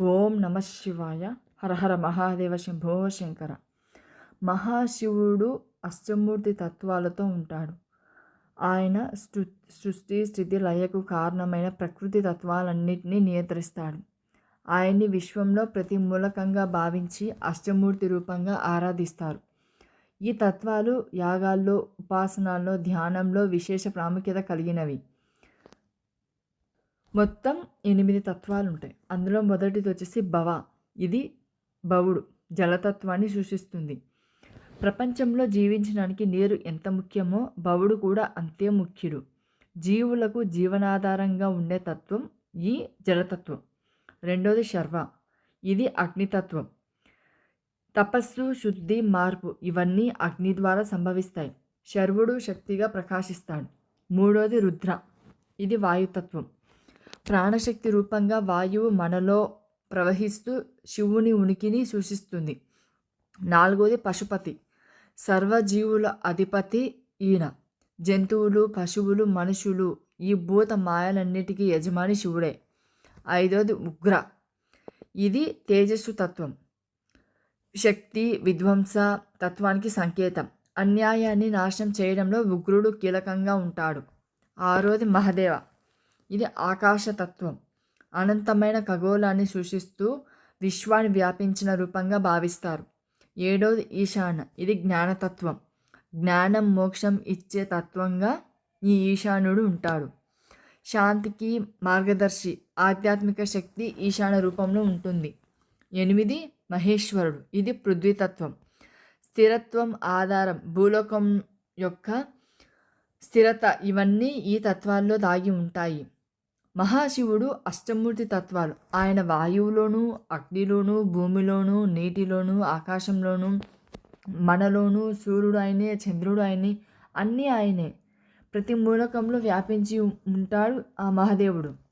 ఓం నమ శివాయ. హరహర మహాదేవ శంభో శంకర. మహాశివుడు అష్టమూర్తి తత్వాలతో ఉంటాడు. ఆయన సృ సృష్టి స్థితి లయకు కారణమైన ప్రకృతి తత్వాలన్నింటినీ నియంత్రిస్తాడు. ఆయన్ని విశ్వంలో ప్రతి మూలకంగా భావించి అష్టమూర్తి రూపంగా ఆరాధిస్తారు. ఈ తత్వాలు యాగాల్లో ఉపాసనాల్లో ధ్యానంలో విశేష ప్రాముఖ్యత కలిగినవి. మొత్తం ఎనిమిది తత్వాలు ఉంటాయి అందులో మొదటిది వచ్చేసి భవ. ఇది భవుడు జలతత్వాన్ని సూచిస్తుంది ప్రపంచంలో జీవించడానికి నీరు ఎంత ముఖ్యమో భవుడు కూడా అంతే ముఖ్యుడు. జీవులకు జీవనాధారంగా ఉండే తత్వం ఈ జలతత్వం. రెండోది శర్వ. ఇది అగ్నితత్వం. తపస్సు శుద్ధి మార్పు ఇవన్నీ అగ్ని ద్వారా సంభవిస్తాయి. శర్వుడు శక్తిగా ప్రకాశిస్తాడు. మూడోది రుద్ర. ఇది వాయుతత్వం. ప్రాణశక్తి రూపంగా వాయువు మనలో ప్రవహిస్తూ శివుని ఉనికిని సూచిస్తుంది. నాలుగోది పశుపతి. సర్వజీవుల అధిపతి ఈయన. జంతువులు పశువులు మనుషులు ఈ భూత మాయలన్నిటికీ యజమాని శివుడే. ఐదోది ఉగ్ర. ఇది తేజస్సు తత్వం. శక్తి విధ్వంస తత్వానికి సంకేతం. అన్యాయాన్ని నాశనం చేయడంలో ఉగ్రుడు కీలకంగా ఉంటాడు. ఆరోది మహదేవ. ఇది ఆకాశతత్వం. అనంతమైన ఖగోళాన్ని సూచిస్తూ విశ్వాన్ని వ్యాపించిన రూపంగా భావిస్తారు. ఏడవది ఈశాన ఇది జ్ఞానతత్వం. జ్ఞానం మోక్షం ఇచ్చే తత్వంగా ఈ ఈశానుడు ఉంటాడు. శాంతికి మార్గదర్శి. ఆధ్యాత్మిక శక్తి ఈశాన రూపంలో ఉంటుంది. ఎనిమిది మహేశ్వరుడు. ఇది పృథ్వీతత్వం. స్థిరత్వం ఆధారం భూలోకం యొక్క స్థిరత ఇవన్నీ ఈ తత్వాల్లో దాగి ఉంటాయి. మహాశివుడు అష్టమూర్తి తత్వాలు. ఆయన వాయువులోను అగ్నిలోను భూమిలోను నీటిలోను ఆకాశంలోను మనలోను సూర్యుడు ఆయనే చంద్రుడు ఆయనే అన్నీ ఆయనే. ప్రతి మూలకంలో వ్యాపించి ఉంటాడు ఆ మహాదేవుడు.